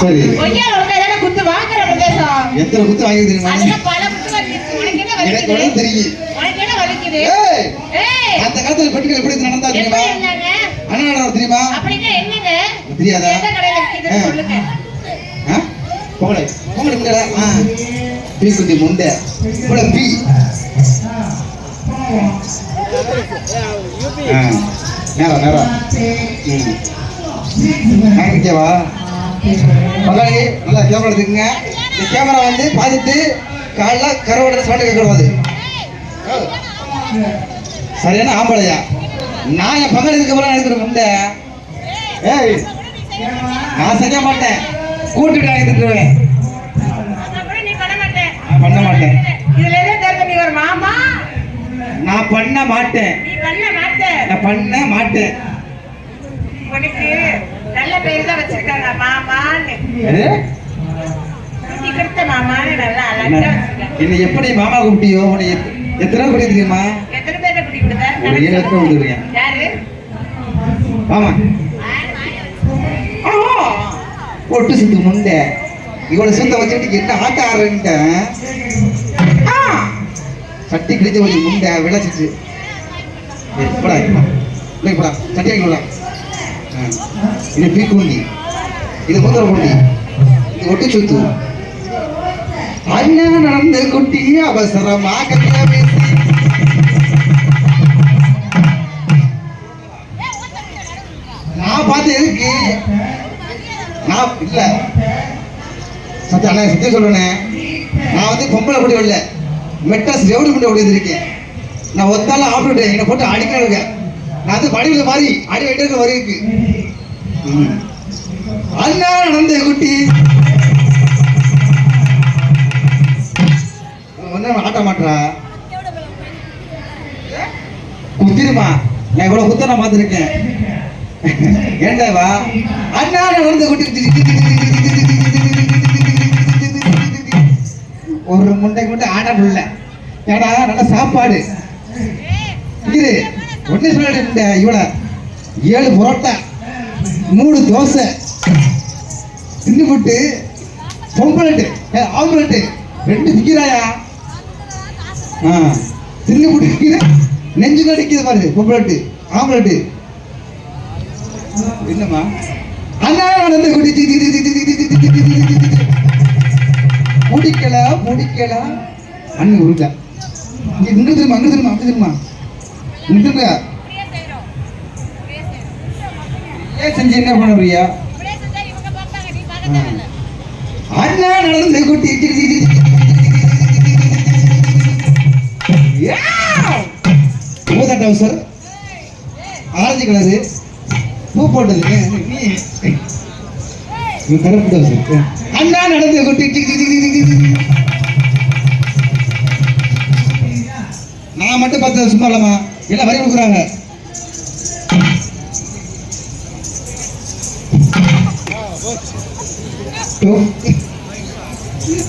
சரி. ஒய்யால உட்கார்ந்தா தானே குத்து வாங்குற பிரதேசம் எத்தனை குத்து வாங்கி தெரியுமா? அதெல்லாம் பல குத்து வலிக்குது உனக்கு என்ன எனக்கு வலிக்குது? உடனே தெரியும் உனக்கு என்ன வலிக்குது? ஏய்! ஏய்! அந்த காலத்துல பெண்கள் எப்படி நடந்தா தெரியுமா? எப்படி இருந்தாங்க அண்ணா நடந்தா தெரியுமா என்னங்க? தெரியாதா? எந்த கடையில விக்குதுன்னு ஆ. சொல்லுங்க. ஆ? பொங்கலை. பொங்கலை முண்டை ஆ. பீ குட்டி முண்டை. பீ. நேரம் நேரம். ம். பங்காளி நல்லா கேமரா எடுத்துக்கங்க. இந்த கேமரா வந்து பார்த்துட்டு காலைல கருவாடு சவுண்டு கேட்கக்கூடாது சரியான ஆம்பளையா? நான் என் பங்காளி இருக்க போல எடுக்கிற முண்டை ஏய் நான் செய்ய மாட்டேன். அப்புறம் நீ பண்ண மாட்டேன். நான் பண்ண மாட்டேன். இதுல இருந்து தெரிஞ்ச நீ ஒரு மாமா நான் பண்ண மாட்டேன் நான் பண்ண மாட்டேன். உனக்கு பேர் தான் வச்சிருக்காங்க மாமான்னு. எது? குட்டி கொடுத்த மாமான்னு நல்லா என்ன? அழகா வச்சிருக்காங்க. என்னை எப்படி மாமா கூப்பிட்டியோ உன்னை எத்- எத்தனை குடி தெரியுமா எத்தனை கொடுத்த ஏழு யாரு? ஆமா ஆ, ஒட்டு சுத்து முண்டை. இவ்வளவு சுத்த வச்சுட்டு என்ன ஆட்ட ஆடுறேன்ட்டேன் ஆ, சட்டி கிழிச்ச வழி முண்டை விளைச்சிட்டு. ஏய், போடா இங்க. இல்லை போடா சட்டி வாங்கி ஆ, இது பீக்குண்டி இது முந்திர குண்டி இது ஒட்டு சுத்து. அண்ணன் நடந்த குட்டி அவசரமாக பேசி நான் பார்த்து எதுக்கு நான் இல்ல. சத்தியம் அண்ணா சத்தியம் சொல்றேனே நான் வந்து பொம்பளை குடி விடல மெட்ராஸ் ரெவடி குடி ஓடி இருக்கேன். நான் ஒத்தால ஆப்பிட்டு என்னை போட்டு அடிக்கிறேன் அது படிக்கிற மாதிரி அடி வெட்டுறது இருக்கு. அண்ணா நடந்த குட்டி. ஒன்னும் ஆட்ட மாட்டா குத்திருமா. நான் இவ்வளவு குத்த நான் பார்த்துருக்கேன் ஏண்டாவா அண்ணா நடந்த குட்டி. ஒரு முண்டைக்கு மட்டும் ஆட முடியல ஏடா நல்ல சாப்பாடு. இது ஒன்றும் சொல்லிட்டு இவட ஏழு புரோட்டா மூணு தோசை தின்னு புட்டு பொம்பலட்டு ஆம்லெட்டு ரெண்டு திக்கிறாயா ஆ தின்னு புட்டு நெஞ்சு நடிக்கிற மாதிரி பொம்பலட்டு ஆம்லெட்டு என்னம்மா அண்ணா நடந்து குடிச்சு முடிக்கல முடிக்கல அண்ணன் உருட்டா இங்க திரும்ப அங்க திரும்ப அங்க திரும்ப இதுங்க செஞ்சு என்ன பண்ணுறியா அண்ணா நடந்து குட்டி பூதா டவுசர் ஆரஞ்சு கலரு பூ போட்டது கருப்பு டவுசர் அண்ணா நடந்து நான் மட்டும் பத்து சும்மா இல்லம்மா எல்லாம் வரி கொடுக்குறாங்க.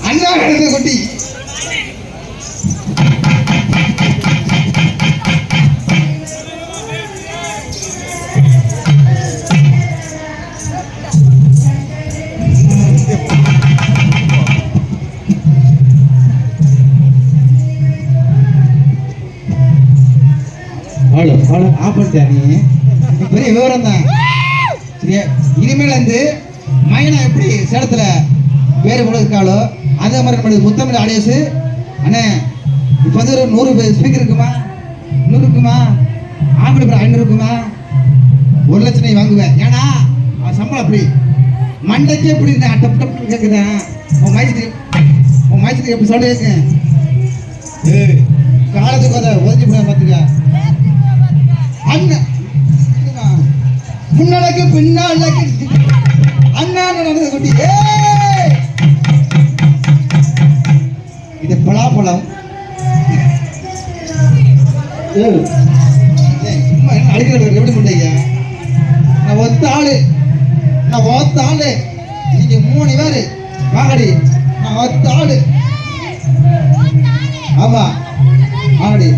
அண்ணா நடந்த குட்டி. அவ்வளோ பண்ணிட்டியா நீ பெரிய விவரம் தான் சரியா? இனிமேல் வந்து மைனா எப்படி சேலத்தில் பேர் கூட இருக்காளோ அதே மாதிரி நம்மளுக்கு முத்தமிழ் ஆடியோஸு அண்ணே இப்போ வந்து ஒரு நூறு ஸ்பீக்கர் இருக்குமா? நூறு இருக்குமா? ஆம்பளை பேர் ஐநூறு இருக்குமா? ஒரு லட்சம் நீ வாங்குவேன். ஏன்னா அவன் சம்பளம் அப்படி. மண்டைக்கே எப்படி இருந்தேன்? டப் டப் கேட்குறேன் உன் மயத்துக்கு உன் மயத்துக்கு எப்படி சொல்ல கேட்கு காலத்துக்கு அதை ஒதுக்கி போய் பார்த்துக்க. அண்ணன் முன்னாளுக்கு பின்னாளுக்கு அண்ணா நடந்தது குட்டி ஏய்! இது பலாப்பழம். ஏய், ஏய், சும்மா என்ன அடிக்கிற எப்படி முண்டைங்க நான் ஒத்த ஆளு. நான் ஒத்த ஆளு. நீங்க மூணு பேரு. வாங்கடி. நான் ஒத்த ஆளு. ஆமா. ஆடி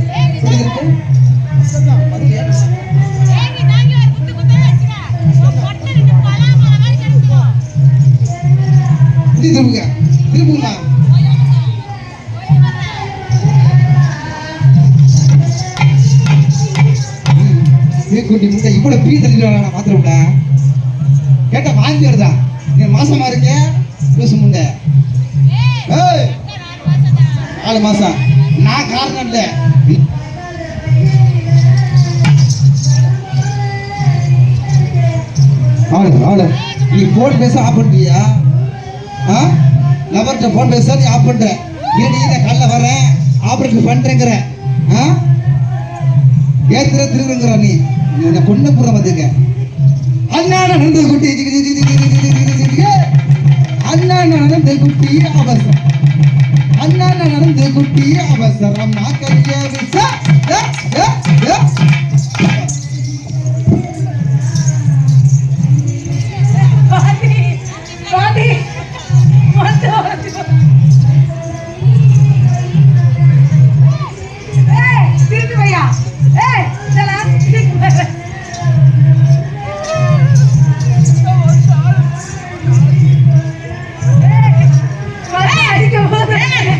திரும்புங்க திரும்புமா. குட்டி முட்டை இவ்வளவு பீ தள்ளிட்டு நான் பாத்துருவிடா கேட்டா வாங்கி வருதா? நீ மாசமா இருக்க? லூசு முண்டை. நாலு மாசம் நான் காரணம் இல்லை. ஆளு ஆளு. நீ ஃபோன் பேச ஆஃப் லவர்கிட்ட ஃபோன் பேச நீ ஆஃப் பண்ணுற ஏடி நான் காலைல வரேன் ஆப்ரேஷன் பண்ணுறேங்கிற ஆ? ஏத்துற திருவுங்கிற நீ. உன்னை கொண்டு புற பார்த்துக்க அண்ணா நடந்து குட்டி. அண்ணா நடந்து குட்டி அவசரம். அண்ணா நடந்து குட்டி அவசரம். நான் கல்யாணம்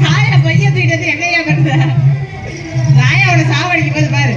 ராயா பையன் தூக்கிட்டு என்னையா பண்ணுற ராயா சாவடிக்கும் போது பாரு.